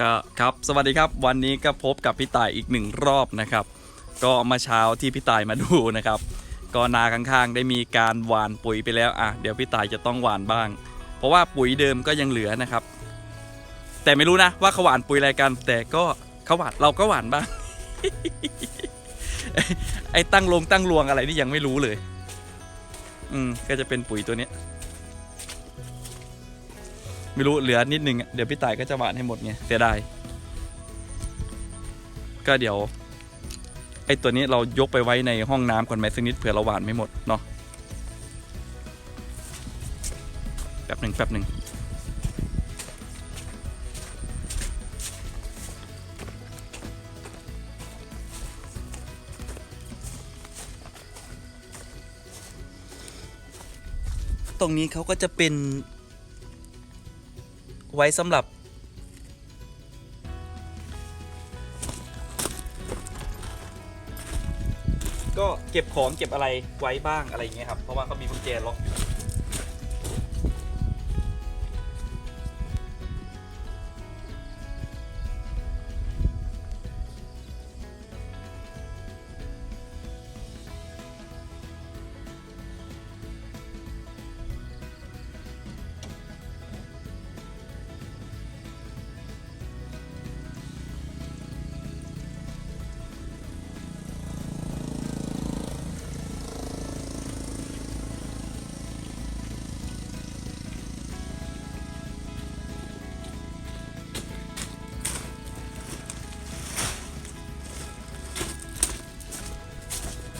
ก็ครับสวัสดีครับวันนี้ก็พบกับพี่ต่ายอีกหนึ่งรอบนะครับ ก็มาเช้าที่พี่ต่ายมาดูนะครับ ก็นาข้างๆได้มีการหว่านปุ๋ยไปแล้วอะเดี๋ยวพี่ต่ายจะต้องหว่านบ้าง เพราะว่าปุ๋ยเดิมก็ยังเหลือนะครับ แต่ไม่รู้นะว่าเขาหว่านปุ๋ยอะไรกัน แต่ก็เขาหว่านเราก็หว่านบ้าง ไอ้ตั้งลงตั้งรวงอะไรนี่ยังไม่รู้เลย อืมก็จะเป็นปุ๋ยตัวเนี้ย ไม่รู้เหลือนิดนึงเดี๋ยวพี่ต่ายก็จะหวานให้หมดไงเสียดายก็เดี๋ยวไอตัวนี้เรายกไปไว้ในห้องน้ำก่อนไหมสักนิดเผื่อเราหวานไม่หมดเนาะแป๊บหนึ่งแป๊บหนึ่งตรงนี้เขาก็จะเป็น ไว้สำหรับ ก็เก็บของเก็บอะไรไว้บ้างอะไรอย่างเงี้ยครับ เพราะว่าเขามีกุญแจล็อกอยู่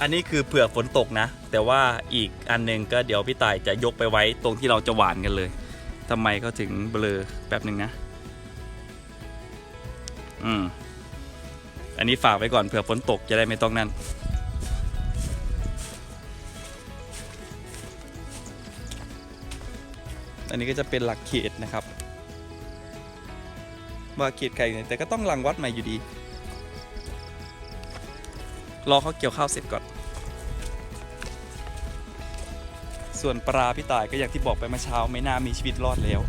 อันนี้คือเผื่อฝนตกนะ แต่ว่าอีกอันหนึงก็เดี๋ยวพี่ต่ายจะยกไปไว้ตรงที่เราจะหวานกันเลยทำไมเขาถึงเบลอแป๊บหนึ่งนะ อืม อันนี้ฝากไว้ก่อนเผื่อฝนตกจะได้ไม่ต้องนั่นอันนี้ก็จะเป็นหลักเขตนะครับ ว่าเขตใครเนี่ยแต่ก็ต้องรังวัดใหม่อยู่ดี รอเขาเกี่ยวข้าวเสร็จก่อน ส่วนปลาพี่ต่ายก็อย่างที่บอกไปเมื่อเช้าไม่น่ามีชีวิตรอดแล้ว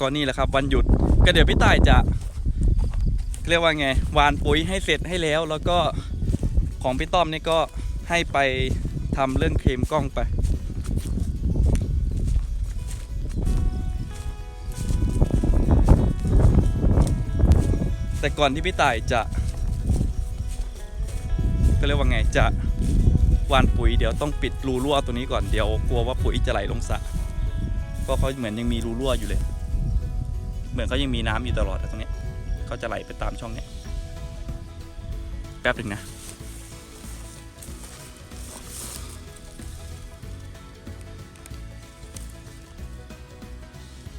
ก็นี่แหละครับวันหยุดก็เดี๋ยวพี่ต่ายจะเรียกว่าไงวานปุ๋ยให้เสร็จให้แล้ว แล้วก็ของพี่ต้อมนี่ก็ให้ไปทำเรื่องเคลมกล้องไป แต่ก่อนที่พี่ต่ายจะก็เรียกว่าไงจะวานปุ๋ยเดี๋ยวต้องปิดรูรั่วตัวนี้ก่อนเดี๋ยวกลัวว่าปุ๋ยจะไหลลงสระก็เขาเหมือนยังมีรูรั่วอยู่เลย เหมือนเขายังมีน้ำอยู่ตลอดตรงนี้เขาจะไหลไปตามช่องเนี้ยแป๊บหนึ่งนะ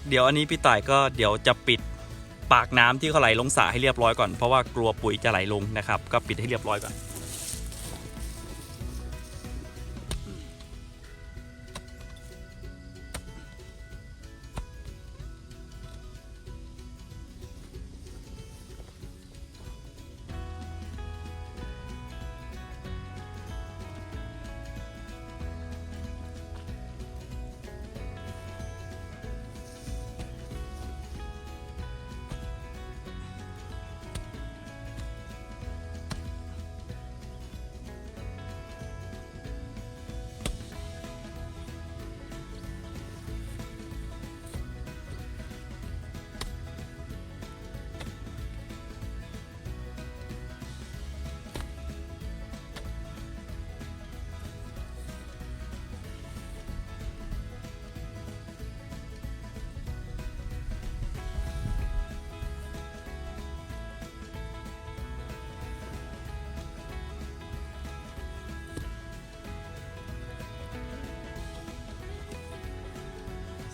เดี๋ยวอันนี้พี่ต่ายก็เดี๋ยวจะปิด ปากน้ำที่เขาไหลลงสระให้เรียบร้อยก่อนเพราะว่ากลัวปุ๋ยจะไหลลงนะครับก็ปิดให้เรียบร้อยก่อน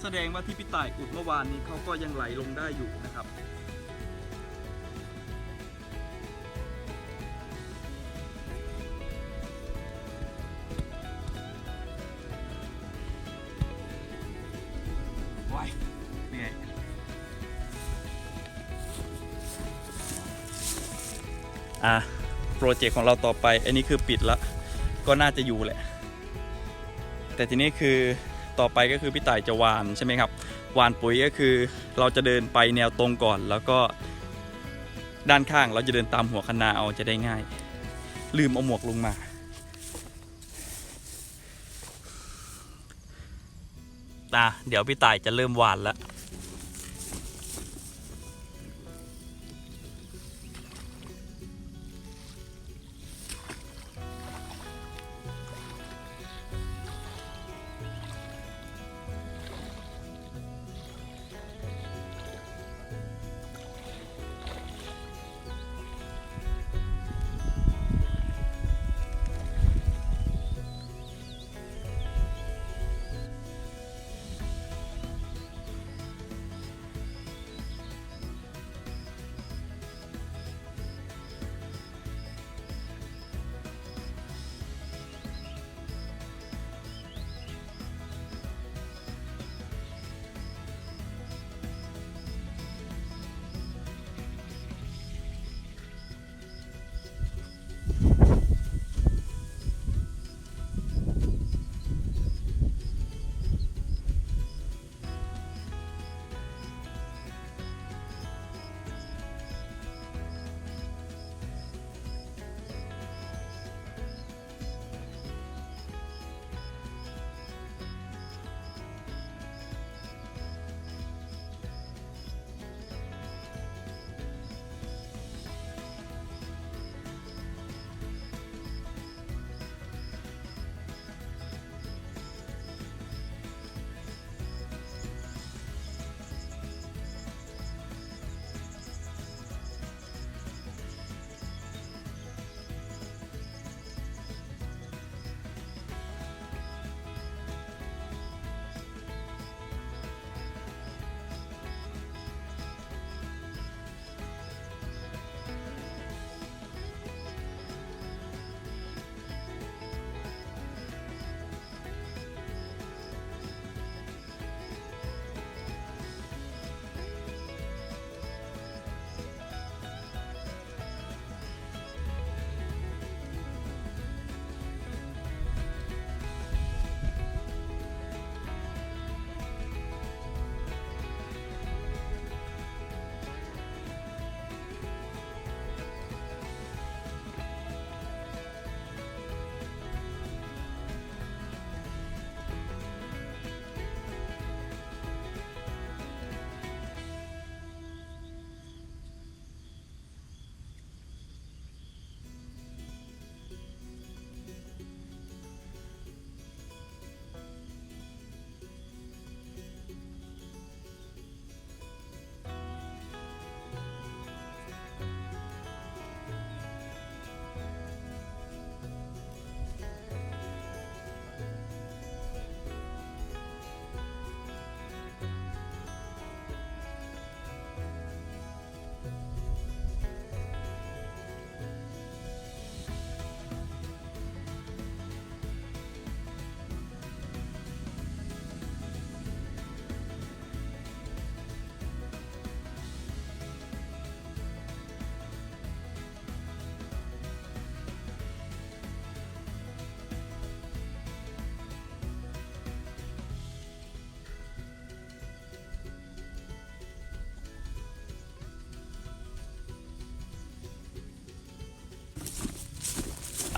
แสดงว่าที่พี่ต่ายอุดเมื่อวานนี้เขาก็ยังไหลลงได้อยู่นะครับ ว้ายนี่ไงอะ โปรเจกต์ของเราต่อไป อันนี้คือปิดละ ก็น่าจะอยู่แหละ แต่แต่ทีนี้คือ ต่อไปก็คือพี่ต่ายจะหวานใช่ไหมครับหวานปุ๋ยก็คือเราจะเดินไปแนวตรงก่อน แล้วก็ด้านข้างเราจะเดินตามหัวคนาเอาจะได้ง่าย ลืมเอาหมวกลงมาอะเดี๋ยวพี่ต่ายจะเริ่มหวานแล้ว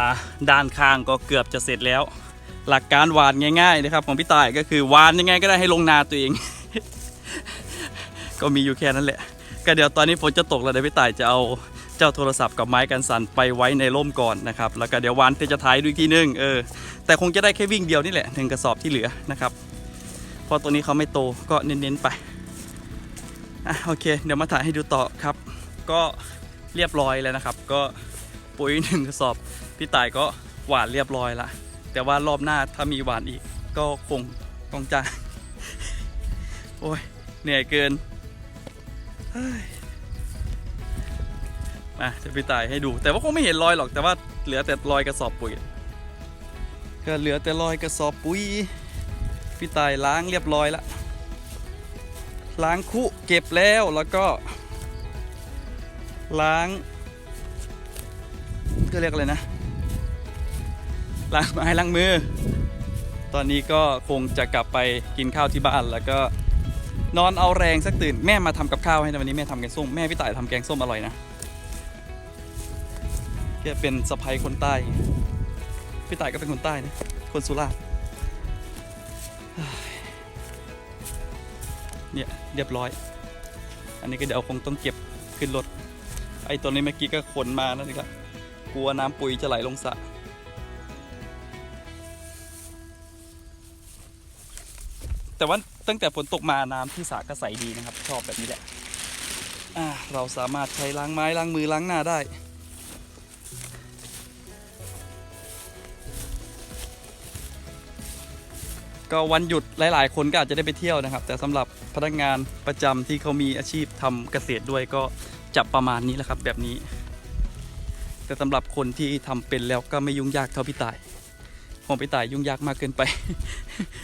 อะด้านข้างก็เกือบจะเสร็จแล้ว หลักการหวานง่ายๆนะครับ ของพี่ต่ายก็คือหวานยังไงก็ได้ให้ลงนาตัวเอง ก็มีอยู่แค่นั้นแหละ ก็เดี๋ยวตอนนี้ฝนจะตกแล้วเดี๋ยวพี่ต่ายจะเอาเจ้าโทรศัพท์กับไม้กันสั่นไปไว้ในร่มก่อนนะครับ แล้วก็เดี๋ยววานเพื่อจะท้ายดูอีกทีนึงเออแต่คงจะได้แค่วิ่งเดียวนี่แหละหนึ่งกระสอบที่เหลือนะครับเพราะตัวนี้เขาไม่โตก็เน้นๆไปอะโอเค เดี๋ยวมาถ่ายให้ดูต่อครับ ก็เรียบร้อยแล้วนะครับ ก็ปุ๋ยหนึ่งกระสอบ พี่ตายก็หวานเรียบร้อยละแต่ว่ารอบหน้าถ้ามีหวานอีกก็คงต้องจ้างโอ้ยเหนื่อยเกินมาจะพี่ตายให้ดู แต่ว่าคงไม่เห็นรอยหรอกแต่ว่าเหลือแต่รอยกระสอบปุ๋ยก็เหลือแต่รอยกระสอบปุ๋ยพี่ตายล้างเรียบร้อยละล้างคุเก็บแล้วแล้วก็ ล้างก็เรียกอะไรนะ ล้างไม้ล้างมือ ตอนนี้ก็คงจะกลับไปกินข้าวที่บ้านแล้วก็นอนเอาแรงสักตื่นแม่มาทำกับข้าวให้นะวันนี้แม่ทำแกงส้มแม่พี่ต่ายทำแกงส้มอร่อยนะแกเป็นสะพ้ยคนใต้พี่ต่ายก็เป็นคนใต้นะคนสุราษฎร์เนี่ยเรียบร้อย อันนี้ก็เดี๋ยวคงต้องเก็บขึ้นรถไอ้ตัวนี้เมื่อกี้ก็ขนมานั่นนี่ครับกลัวน้ำปุ๋ยจะไหลลงสระ แต่ว่าตั้งแต่ฝนตกมาน้ำที่สระก็ใสดีนะครับ ชอบแบบนี้แหละอ่าเราสามารถใช้ล้างไม้ล้างมือล้างหน้าได้ ก็วันหยุดหลาย ๆ คนก็อาจจะได้ไปเที่ยวนะครับ แต่สำหรับพนักงานประจำที่เขามีอาชีพทำเกษตรด้วยก็จะประมาณนี้แหละครับแบบนี้ แต่สำหรับคนที่ทำเป็นแล้วก็ไม่ยุ่งยากเท่าพี่ตาย ของพี่ต่ายยุ่งยากมากเกินไป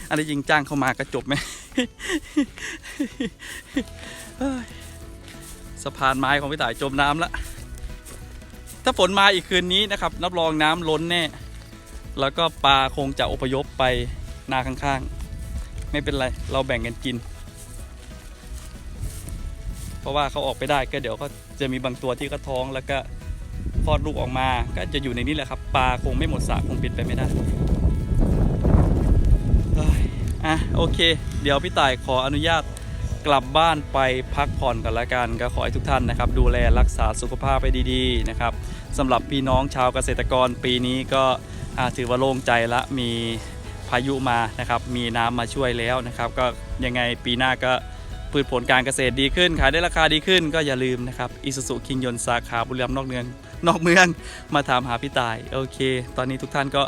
อันนี้จริงจ้างเข้ามาก็จบไหมสะพานไม้ของพี่ต่ายจมน้ำละถ้าฝนมาอีกคืนนี้นะครับรับรองน้ำล้นแน่ แล้วก็ปลาคงจะอพยพไปนาข้างๆ ไม่เป็นไร เราแบ่งกันกิน เพราะว่าเขาออกไปได้ก็เดี๋ยวก็จะมีบางตัวที่เขาท้องแล้วก็ คลอดลูกออกมา ก็จะอยู่ในนี้แหละครับ ปลาคงไม่หมดสระคงเป็นไปไม่ได้เฮ้ยอะโอเค เดี๋ยวพี่ต่ายขออนุญาตกลับบ้านไปพักผ่อนกันละกันก็ขอให้ทุกท่านนะครับ ดูแลรักษาสุขภาพไปดีๆนะครับสำหรับพี่น้องชาวเกษตรกรปีนี้ก็ถือว่าโล่งใจละมีพายุมานะครับมีน้ำมาช่วยแล้วนะครับ ก็ยังไงปีหน้าก็พืชผลการเกษตรดีขึ้น ขายได้ราคาดีขึ้นก็อย่าลืมนะครับอิสุสุคิงยนสาขาบุรีรัมย์นอกเมือง นอกเมืองมาถามหาพี่ตาย โอเค ตอนนี้ทุกท่านก็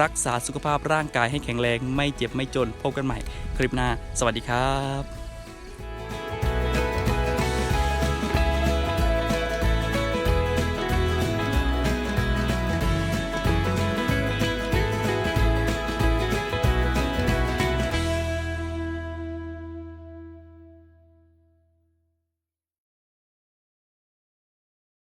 รักษาสุขภาพร่างกายให้แข็งแรง ไม่เจ็บไม่จนพบกันใหม่ คลิปหน้า สวัสดีครับ